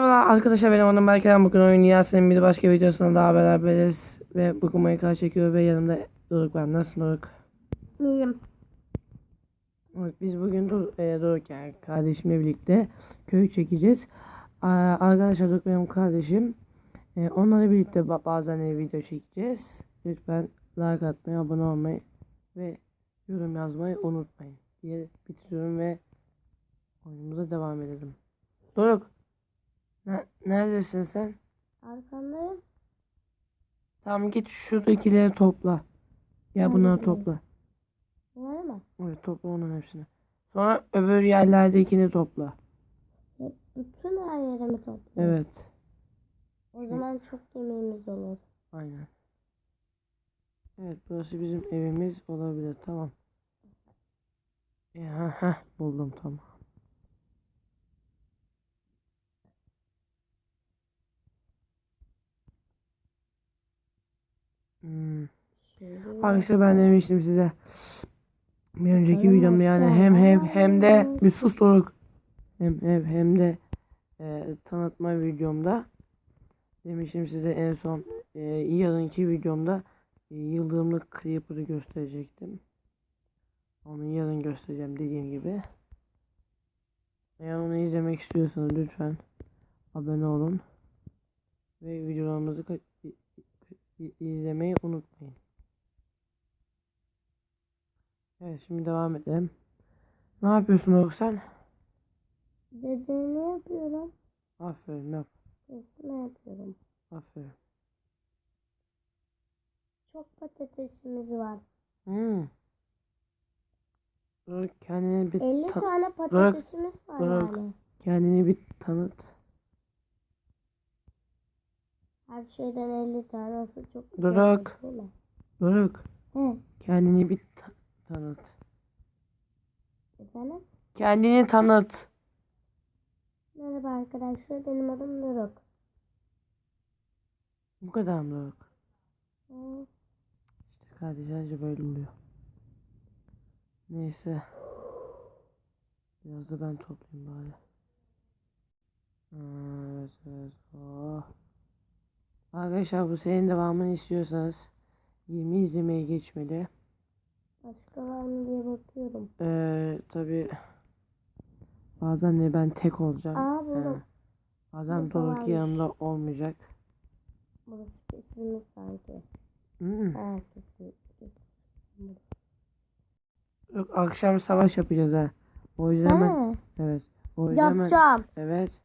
Merhaba arkadaşlar benim adım Berker bugün oyun Yasin'in bir başka videosunda daha beraberiz ve bugün Minecraft çekiyor ve yanımda Doruk var nasılsın Doruk? İyiyim. Evet, biz bugün Dur e, Doruk yani kardeşimle birlikte köy çekeceğiz. Aa, arkadaşlar Doruk benim kardeşim. E, onlarla birlikte ba- bazen de video çekeceğiz. Lütfen like atmayı, abone olmayı ve yorum yazmayı unutmayın diye bitiriyorum ve oyunumuza devam edelim. Doruk ne- neredesin sen? Arkandayım. Tamam git şuradakileri topla. Ya bunları topla. Bunlar mı? Evet topla onun hepsini. Sonra öbür yerlerdekini topla. Hep bütün her yerimi topluyorum. Evet. O zaman çok yemeğimiz olur. Aynen. Evet burası bizim evimiz olabilir. Tamam. E, ha, ha, buldum tamam. Arkadaşlar ben demiştim size bir önceki videomda yani hem hem hem de bir sus Doruk. hem hem hem de e, tanıtma videomda demiştim size en son e, yarınki videomda e, yıldırımlı creeper'ı gösterecektim. Onu yarın göstereceğim dediğim gibi. Eğer onu izlemek istiyorsanız lütfen abone olun ve videolarımızı izlemeyi unutmayın. Evet şimdi devam edelim. Ne yapıyorsun Doruk sen? dediğini yapıyorum. Aferin yap. Resme yapıyorum. Aferin. Çok patatesimiz var. Hmm. Doruk kendini bir 50 ta- tane patatesimiz var bırak. yani. kendini bir tanıt. Her şeyden 50 tane olsa çok değil mi? Doruk He. kendini bir ta- tanıt. Efendim? Kendini tanıt. Merhaba arkadaşlar. Benim adım Doruk. Bu kadar mı Doruk? Hı. İşte kardeşlerce böyle oluyor. Neyse. Biraz da ben toplayayım bari. Evet evet. Oh. Arkadaşlar bu senin devamını istiyorsanız 20 izlemeye geçmeli. Başka var mı diye bakıyorum. Ee, tabi bazen de ben tek olacağım. Aa, buldum. He. Bazen Burada Doruk varmış. yanımda olmayacak. Burası kesilmiş sanki. Hmm. Ha kesilmiş. Yok akşam savaş yapacağız ha. O yüzden ben evet. O yüzden ben yapacağım. evet.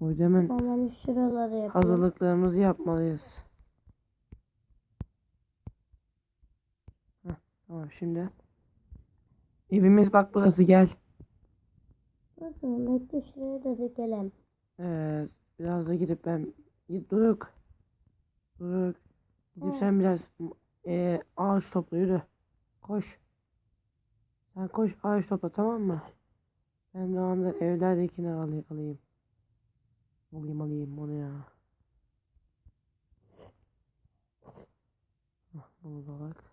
O yüzden ben Hemen şuraları yapayım. hazırlıklarımızı yapmalıyız. Tamam şimdi. Evimiz bak burası gel. Nasıl? Bekle şuraya da dikelim. Evet. Biraz da gidip ben Git Doruk. Doruk. Gidip Hı. sen biraz e, ağaç topla yürü. Koş. Sen koş ağaç topla tamam mı? Ben de o anda evlerdekini alayım. Alayım, alayım, alayım onu ya. Bunu da bak.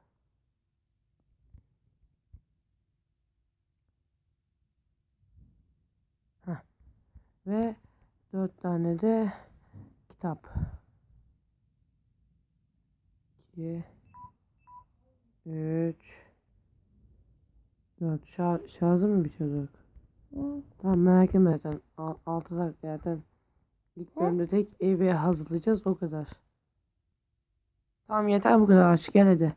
Ve dört tane de kitap. 2 3 4 Şar şarjı mı bitiyorduk? Hı. Tamam merak etme zaten. 6 dakika zaten. İlk bölümde tek evi hazırlayacağız o kadar. Tamam yeter bu kadar aç gel hadi.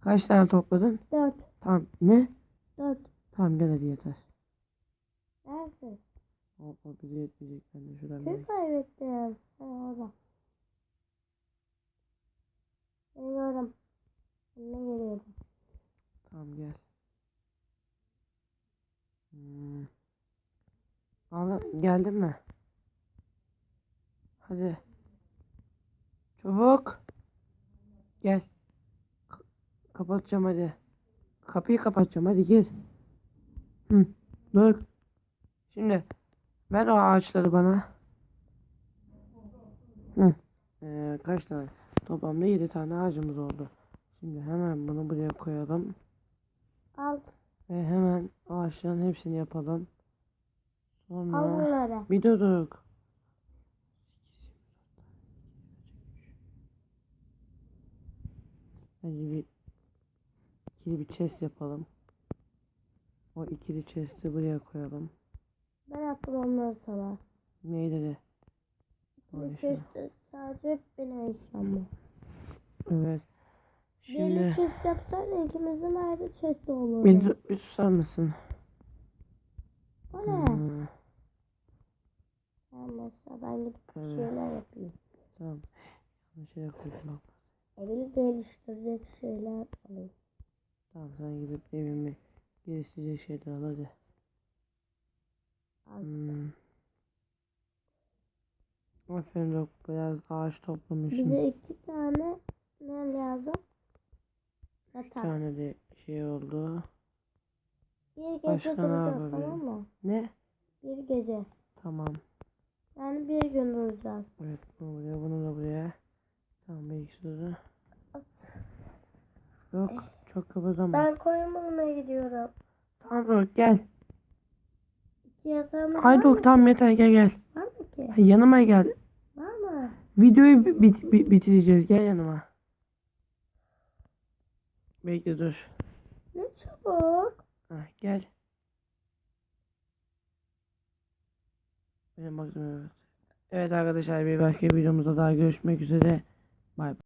Kaç tane topladın? Dört. Tamam ne? Dört. Tamam gel hadi yeter. Nerede? O bize yetmeyecek ben de şuradan Kim kaybettim? Ha orada. Gördüm. Önüne geliyordum. Tamam gel. Hmm. Al, geldin mi? Hadi. Çabuk. Gel. K- kapatacağım hadi. Kapıyı kapatacağım hadi gir. Hı. Dur. Şimdi Ver o ağaçları bana. Hı. Ee, kaç tane? Toplamda 7 tane ağacımız oldu. Şimdi hemen bunu buraya koyalım. Al. Ve hemen ağaçların hepsini yapalım. Sonra... Al. Bir durduk. Bence bir ikili bir chest yapalım. O ikili chest'i buraya koyalım. Ben attım onları sana. Neydi de? Bir Vay chest sadece benim eşyam var. Evet. Şimdi chest yapsaydın ikimizin ayrı chest olurdu. bir, bir susar mısın? O ne? Hmm, Ben mesela ben gidip bir şeyler yapayım. tamam. Yanlış yere koydum. Evini geliştirecek şeyler alayım. Tamam sen gidip evimi geliştirecek şeyler al hadi. Hmm. Aferin Dok biraz ağaç toplamışım. Bize iki tane ne lazım? Bir Yatak. tane de şey oldu. Bir gece Başka duracağız tamam mı? Ne? Bir gece. Tamam. Yani bir gün duracağız. Evet bunu buraya bunu da buraya. Tamam belki sonra. Yok çok kıpırdama. Ben koyun bulmaya gidiyorum. Tamam gel. Mı? Dok tamam yeter gel gel. Var mı ki? Yanıma gel. Var mı? Videoyu bi- bit- bi- bitireceğiz gel yanıma. Bekle dur. Ne çabuk. Hah, gel. Benim baktım evet. Evet arkadaşlar bir başka videomuzda daha görüşmek üzere. Bay bay.